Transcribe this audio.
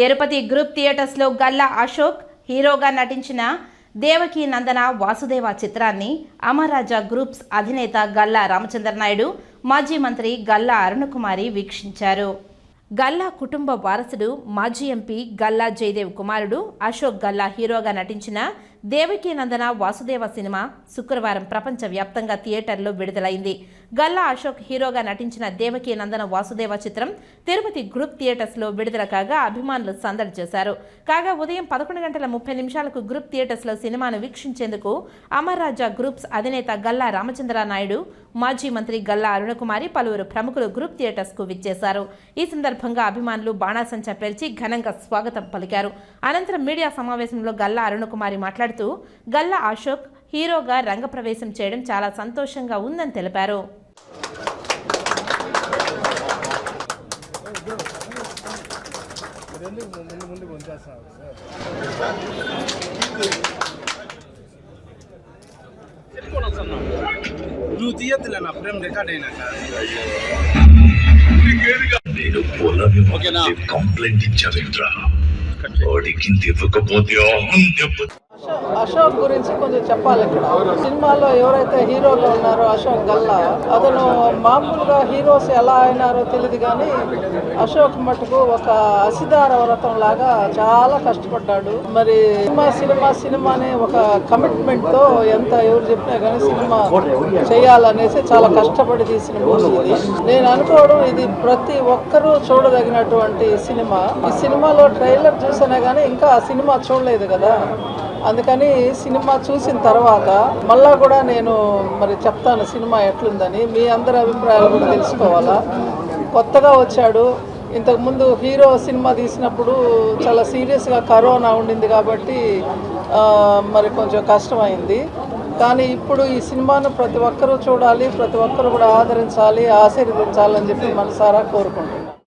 Tirupati group థియేటర్స్లో గల్లా అశోక్ హీరోగా నటించిన దేవకీ నందన వాసుదేవ చిత్రాన్ని అమరాజా గ్రూప్స్ అధినేత గల్లా రామచంద్ర నాయుడు మాజీ మంత్రి గల్లా అరుణకుమారి వీక్షించారు. గల్లా కుటుంబ వారసుడు మాజీ ఎంపీ గల్లా జయదేవ్ కుమారుడు అశోక్ గల్లా హీరోగా నటించిన దేవకీ నందన వాసుదేవ సినిమా శుక్రవారం ప్రపంచవ్యాప్తంగా థియేటర్లో విడుదలైంది. గల్లా అశోక్ హీరోగా నటించిన దేవకీ నందన వాసుదేవ చిత్రం తిరుపతి గ్రూప్ థియేటర్స్లో విడుదల కాగా అభిమానులు సందడి చేశారు. కాగా ఉదయం పదకొండు గంటల ముప్పై నిమిషాలకు గ్రూప్ థియేటర్స్లో సినిమాను వీక్షించేందుకు అమర్ రాజా గ్రూప్స్ అధినేత గల్లా రామచంద్ర నాయుడు మాజీ మంత్రి గల్లా అరుణకుమారి పలువురు ప్రముఖులు గ్రూప్ థియేటర్స్కు విచ్చేశారు. ఈ సందర్భంగా అభిమానులు బాణాసంచా పేల్చి ఘనంగా స్వాగతం పలికారు. అనంతరం మీడియా సమావేశంలో గల్లా అరుణకుమారి మాట్లాడుతూ గల్లా అశోక్ హీరోగా రంగప్రవేశం చేయడం చాలా సంతోషంగా ఉందని తెలిపారు. నువ్వు తీయద్దులే నా ప్రేమ్ రికార్డ్ అయినాక నేను పొలం ఓకేనా? కంప్లైంట్ ఇచ్చావేంట్రా వాడికి ఇవ్వకపోతే అహం దెబ్బ అశోక్- గురించి కొంచెం చెప్పాలి ఇక్కడ. సినిమాలో ఎవరైతే హీరోగా ఉన్నారో అశోక్ గల్లా అతను మామూలుగా హీరోస్ ఎలా అయినారో తెలియదు కానీ అశోక్ మటుకు ఒక అసిదార వ్రతం లాగా చాలా కష్టపడ్డాడు. మరి సినిమా సినిమా సినిమాని ఒక కమిట్మెంట్తో ఎంత ఎవరు చెప్పినా కానీ సినిమా చేయాలనేసి చాలా కష్టపడి తీసిన మూవీ ఇది. నేను అనుకోవడం ఇది ప్రతి ఒక్కరూ చూడదగినటువంటి సినిమా. ఈ సినిమాలో ట్రైలర్ చూసినా కానీ ఇంకా ఆ సినిమా చూడలేదు కదా. అందుకని సినిమా చూసిన తర్వాత మళ్ళా కూడా నేను మరి చెప్తాను సినిమా ఎట్లుందని. మీ అందరి అభిప్రాయాలు కూడా తెలుసుకోవాలా? కొత్తగా వచ్చాడు. ఇంతకుముందు హీరో సినిమా తీసినప్పుడు చాలా సీరియస్గా కరోనా ఉండింది కాబట్టి మరి కొంచెం కష్టమైంది. కానీ ఇప్పుడు ఈ సినిమాను ప్రతి ఒక్కరూ చూడాలి ప్రతి ఒక్కరూ కూడా ఆదరించాలి ఆశీర్వదించాలని చెప్పి మనసారా కోరుకుంటున్నాను.